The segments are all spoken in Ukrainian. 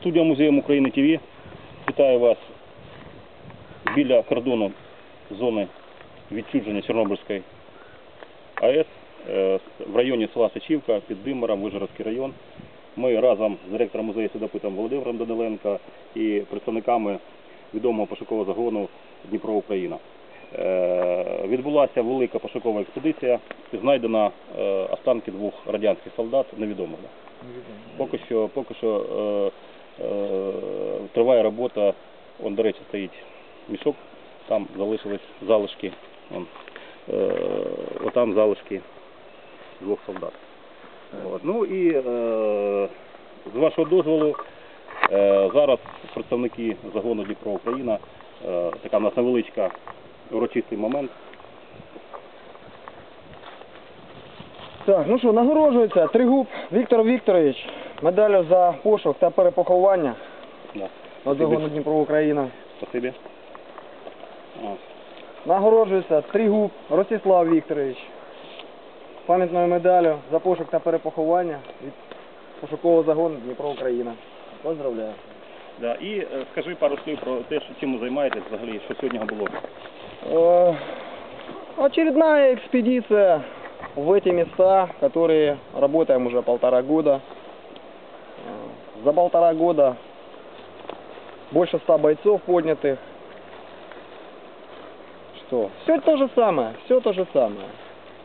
Студія Музею України ТВ. Вітаю вас біля кордону зони відчудження Чорнобильської АЕС е, в районі села Сичівка під Димором, Вижгородський район. Ми разом з директором музею Судопитом Володимиром Даниленко і представниками відомого пошукового загону Дніпро Україна. Е, Відбулася велика пошукова експедиція. Знайдено е, останки двох радянських солдат невідомих. Поки що, поки що триває робота. Он, до речі, стоїть мішок, там залишились залишки. Вон, е, отам залишки двох солдат. От. Ну і е, з вашого дозволу, е, зараз представники загону Дніпро Україна, е, така в нас невеличка урочистий момент. Так, ну що, нагороджується Тригуб Віктор Вікторович медаллю за пошук та перепоховання Да. на загону Дніпро Україна. Спасибі. От. Нагороджується Тригуб Ростислав Вікторович пам'ятною медаллю за пошук та перепоховання від пошукового загону Дніпро Україна. Поздравляю. Да. І е, скажи пару слів про те, що чим ви займаєтесь взагалі, що сьогодні було. Э, Очередная экспедиция в эти места, которые работаем уже полтора года. За полтора года больше ста бойцов поднятых. Что? Все то же самое, все то же самое.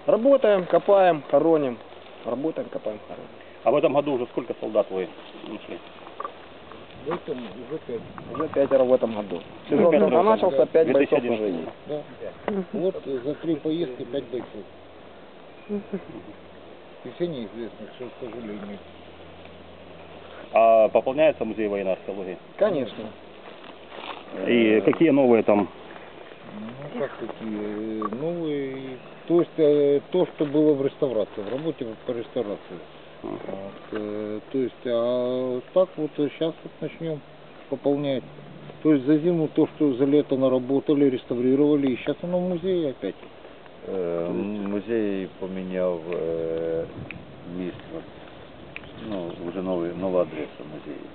Работаем, копаем, хороним. Работаем, копаем, хороним. А в этом году уже сколько солдат вы нашли? В этом уже пять. Уже пятеро в этом году. Ну, Сезон только начался, да. пять бойцов 2011. уже есть. Да. Вот за три поездки пять бойцов. И все неизвестных, что, к сожалению. А пополняется музей военной археологии? Конечно. И какие новые там? Ну, как такие э, новые. То есть э, то, что было в реставрации, в работе по реставрации. Вот, э, то есть, а так вот сейчас вот начнем пополнять. То есть за зиму то, что за лето наработали, реставрировали, и сейчас оно в музее опять. Музей поміняв адреса музею.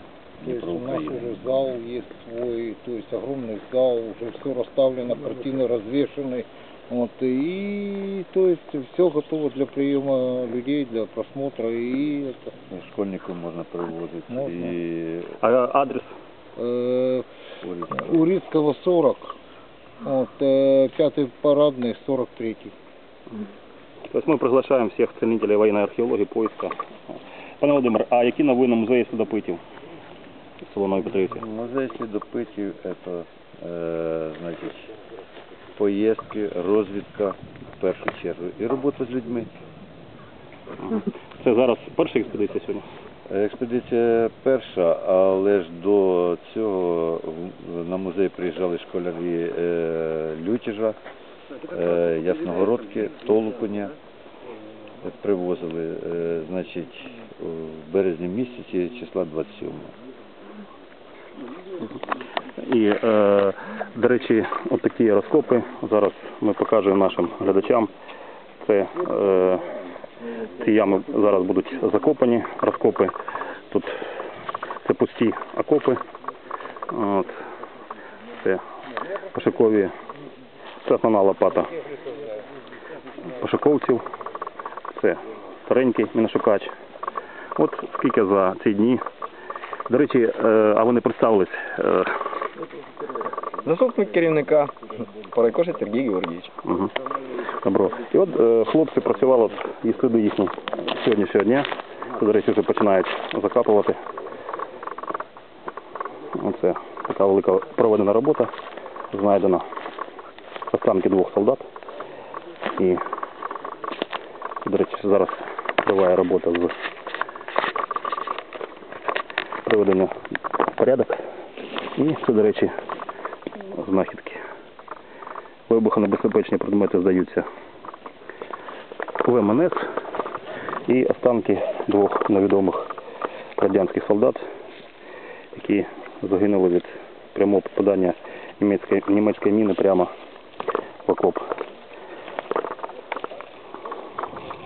То есть Дніпро у нас Україна. уже зал есть свой, то есть огромный зал, уже все расставлено, картины развешаны. Вот, и то есть все готово для приема людей, для просмотра и это, І Школьників можна привозити. Можна. І А адрес? э, Урицького. Урицкого 40, вот, э, пятый парадный 43. То есть мы приглашаем всех ценителей военной археологии, поиска. Пане Володимир, а які новини музею Судопитів? Село Нові Петрівці. Музей слідопитів це, е, значить, поїздки, розвідка в першу чергу і робота з людьми. Це зараз перша експедиція сьогодні. Експедиція перша, але ж до цього на музей приїжджали школярі е, Лютіжа, е, Ясногородки, Толуконя. Е, Привозили, е, значить, в березні місяці числа 27. І, е, до речі, от такі розкопи зараз ми покажемо нашим глядачам. Це е, ці ями зараз будуть закопані, розкопи. Тут це пусті окопи. От. Це пошукові, це основна лопата пошуковців. Це старенький міношукач. От скільки за ці дні. До речі, е, а вони представились. е, Заступник керівника Парайкоші Сергій Георгійович. Угу. Добро. І от е, хлопці працювали і сліди їхні сьогоднішнього дня. До речі, вже починають закапувати. Оце така велика проведена робота. Знайдено останки двох солдат. І, до речі, зараз триває робота з приведення порядок. І це, до речі, знахідки. Вибухонебезпечні предмети здаються в МНС і останки двох невідомих радянських солдат, які загинули від прямого попадання німецької міни прямо в окоп.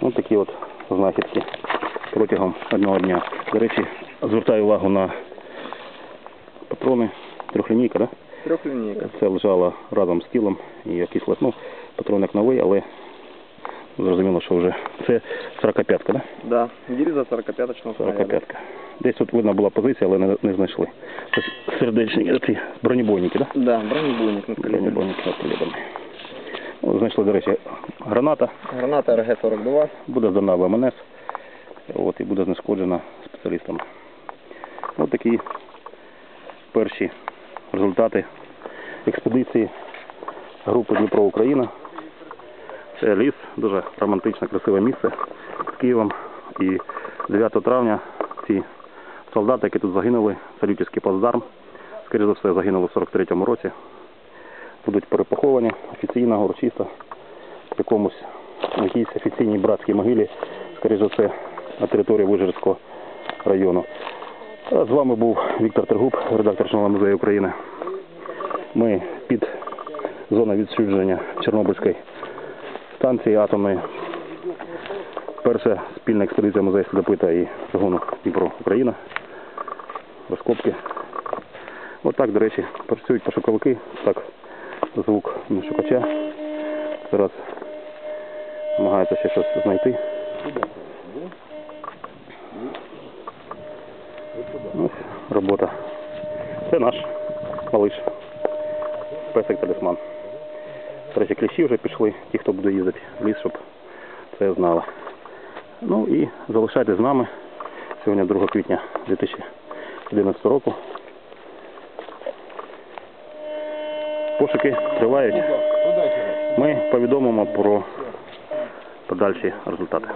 Ось такі от знахідки протягом одного дня. До речі, звертаю увагу на патрони, трьохлінійка, да? Трьохлінійка. Це лежало разом з тілом і якийсь. Ну, патрон новий, але зрозуміло, що вже це 45-ка, да? Да. Гільза 45-очного 45-ка. Десь тут видно була позиція, але не, не знайшли. Ось сердечні, ці бронебойники, да? Да, бронебойник на розстріляні. О, Знайшли, до речі, граната. Граната РГ-42. буде здана в МНС от, і буде знешкоджена спеціалістами. Ось такі перші результати експедиції групи Дніпро Україна. Це ліс, дуже романтичне, красиве місце з Києвом. І 9 травня ці солдати, які тут загинули, Салютівський плацдарм, скоріше за все, загинули в 43-му році, будуть перепоховані офіційно, урочисто в якомусь якійсь офіційній братській могилі, скоріше за все, на території Вижгородського району. А з вами був Віктор Тергуб, редактор журналу музею України. Ми під зоною відчуження Чорнобильської станції атомної. Перша спільна експедиція музею Слідопита і загону Дніпро Україна. Розкопки. Отак, до речі, працюють пошуковики. Так, звук шукача. Зараз намагаються ще щось знайти. Ось робота. Це наш малиш. Песик талісман. До кліщі вже пішли, ті, хто буде їздити в ліс, щоб це знали. Ну і залишайтесь з нами. Сьогодні 2 квітня 2011 року. Пошуки тривають. Ми повідомимо про подальші результати.